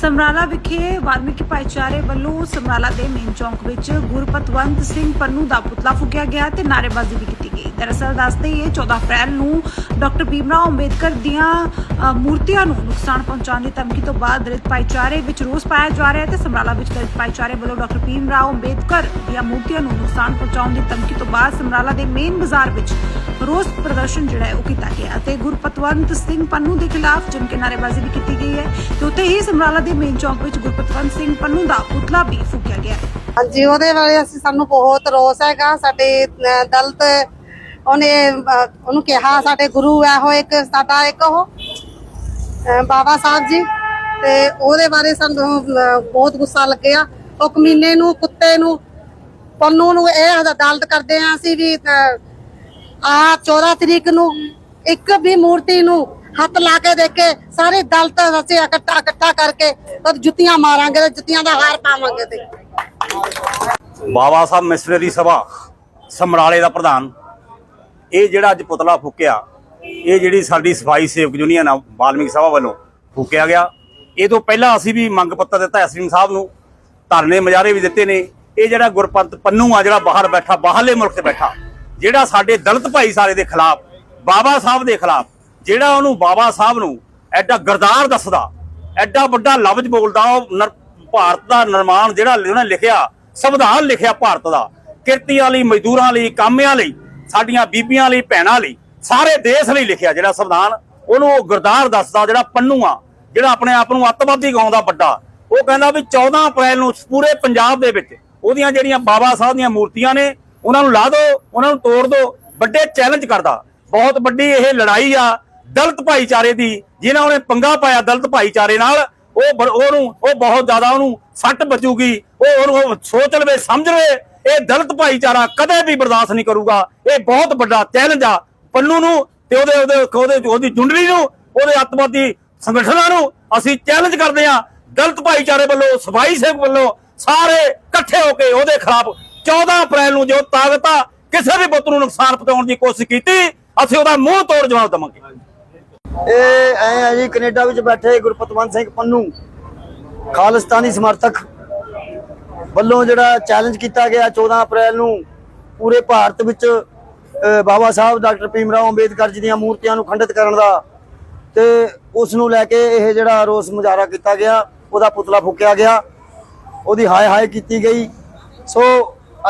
ਸਮਰਾਲਾ ਵਿਖੇ ਵਾਲਮੀਕੀ ਭਾਈਚਾਰੇ ਵੱਲੋਂ ਸਮਰਾਲਾ ਦੇ ਮੇਨ ਚੌਂਕ ਵਿੱਚ ਗੁਰਪਤਵੰਤ ਸਿੰਘ ਪੰਨੂ ਦਾ ਪੁਤਲਾ ਫੂਕਿਆ ਗਿਆ ਤੇ ਨਾਅਰੇਬਾਜ਼ੀ ਵੀ ਕੀਤੀ ਗਈ। ਦਰਅਸਲ ਦੱਸਦੇ ਇਹ 14 ਅਪ੍ਰੈਲ ਨੂੰ ਡਾਕਟਰ ਭੀਮਰਾਓ ਅੰਬੇਦਕਰ ਦੀਆਂ ਮੂਰਤੀਆਂ ਨੂੰ ਨੁਕਸਾਨ ਪਹੁੰਚਾਉਣ ਦੀ ਧਮਕੀ ਤੋਂ ਬਾਅਦ ਦਲਿਤ ਭਾਈਚਾਰੇ ਵਿੱਚ ਰੋਸ ਪਾਇਆ ਜਾ ਰਿਹਾ ਹੈ ਤੇ ਸਮਰਾਲਾ ਵਿੱਚ ਦਲਿਤ ਭਾਈਚਾਰੇ ਵੱਲੋਂ ਡਾਕਟਰ ਭੀਮਰਾਓ ਅੰਬੇਦਕਰ ਦੀਆਂ ਮੂਰਤੀਆਂ ਨੂੰ ਨੁਕਸਾਨ ਪਹੁੰਚਾਉਣ ਦੀ ਧਮਕੀ ਤੋਂ ਬਾਅਦ ਸਮਰਾਲਾ ਦੇ ਮੇਨ ਬਾਜ਼ਾਰ ਵਿੱਚ ਰੋਸ ਪ੍ਰਦਰਸ਼ਨ ਜਿਹੜਾ ਹੈ ਉਹ ਕੀਤਾ ਗਿਆ ਤੇ ਗੁਰਪਤਵੰਤ ਸਿੰਘ ਪੰਨੂ ਦੇ ਖਿਲਾਫ ਜਮ ਕੇ ਨਾਅਰੇਬਾਜ਼ੀ ਵੀ ਕੀਤੀ ਗਈ ਹੈ ਤੇ ਉੱਥੇ ਹੀ ਸਮਰਾਲਾ ਦੇ ਮੇਨ ਚੌਂਕ ਵਿੱਚ ਗੁਰਪਤਵੰਤ ਸਿੰਘ ਪੰਨੂ ਦਾ ਪੁਤਲਾ ਵੀ ਫੂਕਿਆ ਗਿਆ। ਹਾਂਜੀ ਉਹਦੇ ਬਾਰੇ ਅਸੀਂ ਸਾਨੂੰ ਬਹੁਤ ਰੋਸ ਹੈਗਾ। ਸਾਡੇ ਅਹ, ਉਹਨੇ ਉਹਨੂੰ ਕਿਹਾ ਸਾਡੇ ਗੁਰੂ ਹੈ ਉਹ ਇੱਕ ਸਾਡਾ ਇੱਕ ਉਹ ਬਾਬਾ ਸਾਹਿਬ ਜੀ। ਤੇ ਉਹਦੇ ਬਾਰੇ ਸਾਨੂੰ ਬਹੁਤ ਗੁੱਸਾ ਲੱਗਿਆ। ਉਹ ਕਮੀਨੇ ਨੂੰ ਕੁੱਤੇ ਨੂੰ ਪੰਨੂ ਨੂੰ ਇਹ ਅਦਾਲਤ ਕਰਦੇ ਆ ਅਸੀਂ ਵੀ ਆ 14 ਤਰੀਕ ਨੂੰ ਇੱਕ ਵੀ ਮੂਰਤੀ ਨੂੰ ਹੱਥ ਲਾ ਕੇ ਦੇਖ ਕੇ ਸਾਰੇ ਦਲਤ ਅਸੀਂ ਇਕੱਠਾ ਇਕੱਠਾ ਕਰਕੇ ਉਹ ਜੁੱਤੀਆਂ ਮਾਰਾਂਗੇ ਤੇ ਜੁੱਤੀਆਂ ਦਾ ਹਾਰ ਪਾਵਾਂਗੇ ਤੇ। ਬਾਬਾ ਸਾਹਿਬ ਮਿਸ਼ਨਰੀ ਸਭਾ, ਸਮਰਾਲੇ ਦਾ ਪ੍ਰਧਾਨ। ਇਹ ਜਿਹੜਾ ਅੱਜ ਪੁਤਲਾ ਫੂਕਿਆ, ਇਹ ਜਿਹੜੀ ਸਾਡੀ ਸਫ਼ਾਈ ਸੇਵਕ ਯੂਨੀਅਨ ਆ, ਵਾਲਮੀਕ ਸਭਾ ਵੱਲੋਂ ਫੂਕਿਆ ਗਿਆ। ਇਹ ਤੋਂ ਪਹਿਲਾਂ ਅਸੀਂ ਵੀ ਮੰਗ ਪੱਤਰ ਦਿੱਤਾ ਐਸਪੀ ਸਾਹਿਬ ਨੂੰ, ਧਰਨੇ ਮਜਾਰੇ ਵੀ ਦਿੱਤੇ ਨੇ। ਇਹ ਜਿਹੜਾ ਗੁਰਪੰਤ ਪੰਨੂ ਆ, ਜਿਹੜਾ ਬਾਹਰ ਬੈਠਾ, ਬਾਹਰਲੇ ਮੁਲਕ ਤੇ ਬੈਠਾ ਜਿਹੜਾ ਸਾਡੇ ਦਲਿਤ ਭਾਈਚਾਰੇ ਦੇ ਖਿਲਾਫ, ਬਾਬਾ ਸਾਹਿਬ ਦੇ ਖਿਲਾਫ, ਜਿਹੜਾ ਉਹਨੂੰ ਬਾਬਾ ਸਾਹਿਬ ਨੂੰ ਐਡਾ ਗਰਦਾਰ ਦੱਸਦਾ, ਐਡਾ ਵੱਡਾ ਲਫ਼ਜ਼ ਬੋਲਦਾ, ਉਹ ਨਰ- ਭਾਰਤ ਦਾ ਨਿਰਮਾਣ ਜਿਹੜਾ ਉਹਨੇ ਲਿਖਿਆ, ਸੰਵਿਧਾਨ ਲਿਖਿਆ ਭਾਰਤ ਦਾ, ਕਿਰਤੀਆਂ ਲਈ, ਮਜ਼ਦੂਰਾਂ ਲਈ, ਕਾਮਿਆਂ ਲਈ, ਸਾਡੀਆਂ ਬੀਬੀਆਂ ਲਈ, ਭੈਣਾਂ ਲਈ, ਸਾਰੇ ਦੇਸ਼ ਲਈ ਲਿਖਿਆ ਜਿਹੜਾ ਸੰਵਿਧਾਨ, ਉਹਨੂੰ ਉਹ ਗਰਦਾਰ ਦੱਸਦਾ ਜਿਹੜਾ ਪੰਨੂ ਆ, ਜਿਹੜਾ ਆਪਣੇ ਆਪ ਨੂੰ ਅੱਤਵਾਦੀ ਕਹਾਉਂਦਾ ਵੱਡਾ, ਉਹ ਕਹਿੰਦਾ ਵੀ 14 ਅਪ੍ਰੈਲ ਨੂੰ ਪੂਰੇ ਪੰਜਾਬ ਦੇ ਵਿੱਚ ਉਹਦੀਆਂ ਜਿਹੜੀਆਂ ਬਾਬਾ ਸਾਹਿਬ ਦੀਆਂ ਮੂਰਤੀਆਂ ਨੇ ਉਹਨਾਂ ਨੂੰ ਲਾ ਦਿਓ ਉਹਨਾਂ ਨੂੰ ਤੋੜ ਦਿਓ ਵੱਡੇ ਚੈਲੰਜ ਕਰਦਾ। ਬਹੁਤ ਵੱਡੀ ਇਹ ਲੜਾਈ ਆ ਦਲਤ ਭਾਈਚਾਰੇ ਦੀ, ਜਿਨ੍ਹਾਂ ਉਹਨੇ ਪੰਗਾ ਪਾਇਆ ਦਲਤ ਭਾਈਚਾਰੇ ਨਾਲ, ਉਹ ਉਹਨੂੰ, ਉਹ ਬਹੁਤ ਜ਼ਿਆਦਾ ਉਹਨੂੰ ਸੱਟ ਬਚੂਗੀ ਉਹ ਉਹਨੂੰ ਸੋਚ ਲਵੇ, ਸਮਝ ਲਵੇ, ਇਹ ਦਲਤ ਭਾਈਚਾਰਾ ਕਦੇ ਵੀ ਬਰਦਾਸ਼ਤ ਨਹੀਂ ਕਰੂਗਾ। ਇਹ ਬਹੁਤ ਵੱਡਾ ਚੈਲੰਜ ਆ। ਪੰਨੂ ਨੂੰ ਤੇ ਉਹਦੇ ਉਹਦੇ ਉਹਦੇ, ਉਹਦੀ ਜੁੰਡਲੀ ਨੂੰ, ਉਹਦੇ ਅੱਤਵਾਦੀ ਸੰਗਠਨਾਂ ਨੂੰ ਅਸੀਂ ਚੈਲੰਜ ਕਰਦੇ ਆ ਦਲਤ ਭਾਈਚਾਰੇ ਵੱਲੋਂ, ਸਫ਼ਾਈ ਸੇਵਕ ਵੱਲੋਂ ਸਾਰੇ ਇਕੱਠੇ ਹੋ ਕੇ ਉਹਦੇ ਖਿਲਾਫ 14 ਅਪ੍ਰੈਲ ਨੂੰ ਜੋ ਤਾਕਤ ਆ ਕਿਸੇ ਵੀ ਬੁੱਤ ਨੂੰ ਨੁਕਸਾਨ ਪਹੁੰਚਾਉਣ ਦੀ ਕੋਸ਼ਿਸ਼ ਕੀਤੀ, ਅਸੀਂ ਉਹਦਾ ਮੂੰਹ ਤੋੜ ਜਵਾਬ ਦੇਵਾਂਗੇ। ਇਹ ਐ ਆ ਜੀ, ਕੈਨੇਡਾ ਵਿੱਚ ਬੈਠੇ ਗੁਰਪਤਵੰਤ ਸਿੰਘ ਪੰਨੂ, ਖਾਲਿਸਤਾਨੀ ਸਮਰਥਕ ਵੱਲੋਂ ਜਿਹੜਾ ਚੈਲੰਜ ਕੀਤਾ ਗਿਆ 14 ਅਪ੍ਰੈਲ ਨੂੰ, ਪੂਰੇ ਭਾਰਤ ਵਿੱਚ ਬਾਬਾ ਸਾਹਿਬ, ਡਾਕਟਰ ਭੀਮ ਰਾਓ ਅੰਬੇਦਕਰ ਜੀ ਦੀਆਂ ਮੂਰਤੀਆਂ ਨੂੰ ਖੰਡਿਤ ਕਰਨ ਦਾ ਤੇ ਉਸ ਨੂੰ ਲੈ ਕੇ ਇਹ ਜਿਹੜਾ ਰੋਸ ਮੁਜ਼ਾਹਰਾ ਕੀਤਾ ਗਿਆ, ਉਹਦਾ ਪੁਤਲਾ ਫੂਕਿਆ ਗਿਆ, ਉਹਦੀ ਹਾਏ ਹਾਏ ਕੀਤੀ ਗਈ। ਸੋ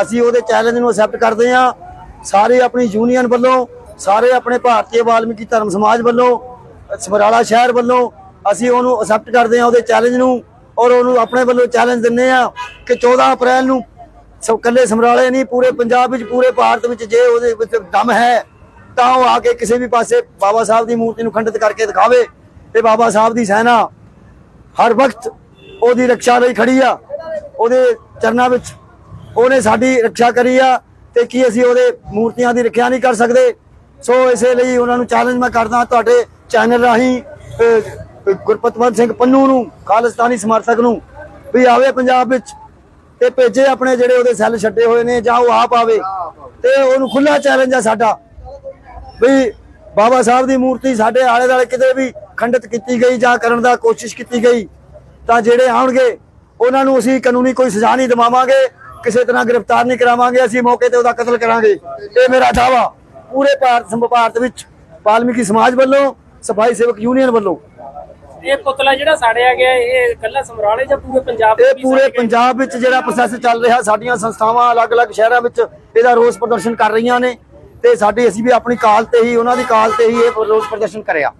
ਅਸੀਂ ਉਹਦੇ ਚੈਲੰਜ ਨੂੰ ਅਸੈਪਟ ਕਰਦੇ ਹਾਂ। ਸਾਰੇ ਆਪਣੀ ਯੂਨੀਅਨ ਵੱਲੋਂ, ਸਾਰੇ ਆਪਣੇ ਭਾਰਤੀ ਵਾਲਮੀਕੀ ਧਰਮ ਸਮਾਜ ਵੱਲੋਂ, ਸਮਰਾਲਾ ਸ਼ਹਿਰ ਵੱਲੋਂ ਅਸੀਂ ਉਹਨੂੰ ਅਸੈਪਟ ਕਰਦੇ ਹਾਂ ਉਹਦੇ ਚੈਲੰਜ ਨੂੰ ਔਰ ਉਹਨੂੰ ਆਪਣੇ ਵੱਲੋਂ ਚੈਲੰਜ ਦਿੰਨੇ ਆ ਕਿ 14 ਅਪ੍ਰੈਲ ਨੂੰ ਸਭ ਕੱਲੇ ਸਮਰਾਲੇ ਨਹੀਂ, ਪੂਰੇ ਪੰਜਾਬ ਵਿੱਚ, ਪੂਰੇ ਭਾਰਤ ਵਿੱਚ ਜੇ ਉਹਦੇ ਵਿੱਚ ਦਮ ਹੈ, ਤਾਂ ਉਹ ਆ ਕੇ ਕਿਸੇ ਵੀ ਪਾਸੇ ਬਾਬਾ ਸਾਹਿਬ ਦੀ ਮੂਰਤੀ ਨੂੰ ਖੰਡਿਤ ਕਰਕੇ ਦਿਖਾਵੇ ਤੇ ਬਾਬਾ ਸਾਹਿਬ ਦੀ ਸੈਨਾ ਹਰ ਵਕਤ ਉਹਦੀ ਰੱਖਿਆ ਲਈ ਖੜੀ ਆ। ਉਹਦੇ ਚਰਨਾਂ ਵਿੱਚ ਉਹਨੇ ਸਾਡੀ ਰੱਖਿਆ ਕਰੀ ਆ ਤੇ ਕੀ ਅਸੀਂ ਉਹਦੇ ਮੂਰਤੀਆਂ ਦੀ ਰੱਖਿਆ ਨਹੀਂ ਕਰ ਸਕਦੇ। ਸੋ ਇਸੇ ਲਈ ਉਹਨਾਂ ਨੂੰ ਚੈਲੰਜ ਮੈਂ ਕਰਦਾ ਤੁਹਾਡੇ ਚੈਨਲ ਰਾਹੀਂ ਗੁਰਪਤਵੰਤ ਸਿੰਘ ਪੰਨੂ ਨੂੰ, ਖਾਲਿਸਤਾਨੀ ਸਮਰਥਕ ਨੂੰ ਵੀ ਆਵੇ ਪੰਜਾਬ ਵਿੱਚ ਤੇ ਭੇਜੇ ਆਪਣੇ ਜਿਹੜੇ ਉਹਦੇ ਸੈੱਲ ਛੱਡੇ ਹੋਏ ਨੇ ਜਾਂ ਉਹ ਆਪ ਆਵੇ ਤੇ ਉਹਨੂੰ ਖੁੱਲਾ ਚੈਲੰਜ ਆ ਸਾਡਾ ਵੀ ਬਾਬਾ ਸਾਹਿਬ ਦੀ ਮੂਰਤੀ ਸਾਡੇ ਆਲੇ ਦੁਆਲੇ ਕਿਤੇ ਵੀ ਖੰਡਿਤ ਕੀਤੀ ਗਈ ਜਾਂ ਕਰਨ ਦਾ ਕੋਸ਼ਿਸ਼ ਕੀਤੀ ਗਈ ਤਾਂ ਜਿਹੜੇ ਆਉਣਗੇ, ਉਹਨਾਂ ਨੂੰ ਅਸੀਂ ਕਾਨੂੰਨੀ ਕੋਈ ਸਜ਼ਾ ਨਹੀਂ ਦਿਵਾਵਾਂਗੇ। ਕਿਸੇ ਤਰ੍ਹਾਂ ਗ੍ਰਿਫਤਾਰ ਨਹੀਂ ਕਰਾਵਾਂਗੇ ਅਸੀਂ ਮੌਕੇ ਤੇ ਉਹਦਾ ਕਤਲ ਕਰਾਂਗੇ। ਇਹ ਮੇਰਾ ਦਾਵਾ ਪੂਰੇ ਭਾਰਤ ਭਾਰਤ ਵਿੱਚ ਵਾਲਮੀਕੀ ਸਮਾਜ ਵੱਲੋਂ ਸਫ਼ਾਈ ਸੇਵਕ ਯੂਨੀਅਨ ਵੱਲੋਂ। ਇਹ ਪੁਤਲਾ ਜਿਹੜਾ ਸਾੜਿਆ ਗਿਆ ਇਹ ਕੱਲਾ ਸਮਰਾਲੇ ਜਾਂ ਪੂਰੇ ਪੰਜਾਬ ਇਹ ਪੂਰੇ? ਪੰਜਾਬ ਵਿੱਚ ਜਿਹੜਾ ਪ੍ਰੋਸੈਸ ਚੱਲ ਰਿਹਾ ਸਾਡੀਆਂ ਸੰਸਥਾਵਾਂ ਅਲੱਗ-ਅਲੱਗ ਸ਼ਹਿਰਾਂ ਵਿੱਚ ਇਹਦਾ ਰੋਸ ਪ੍ਰਦਰਸ਼ਨ ਕਰ ਰਹੀਆਂ ਨੇ ਤੇ ਸਾਡੀ ਅਸੀਂ ਵੀ ਆਪਣੀ ਕਾਲ ਤੇ ਹੀ ਉਹਨਾਂ ਦੀ ਕਾਲ ਤੇ ਹੀ ਇਹ ਰੋਸ ਪ੍ਰਦਰਸ਼ਨ ਕਰਿਆ।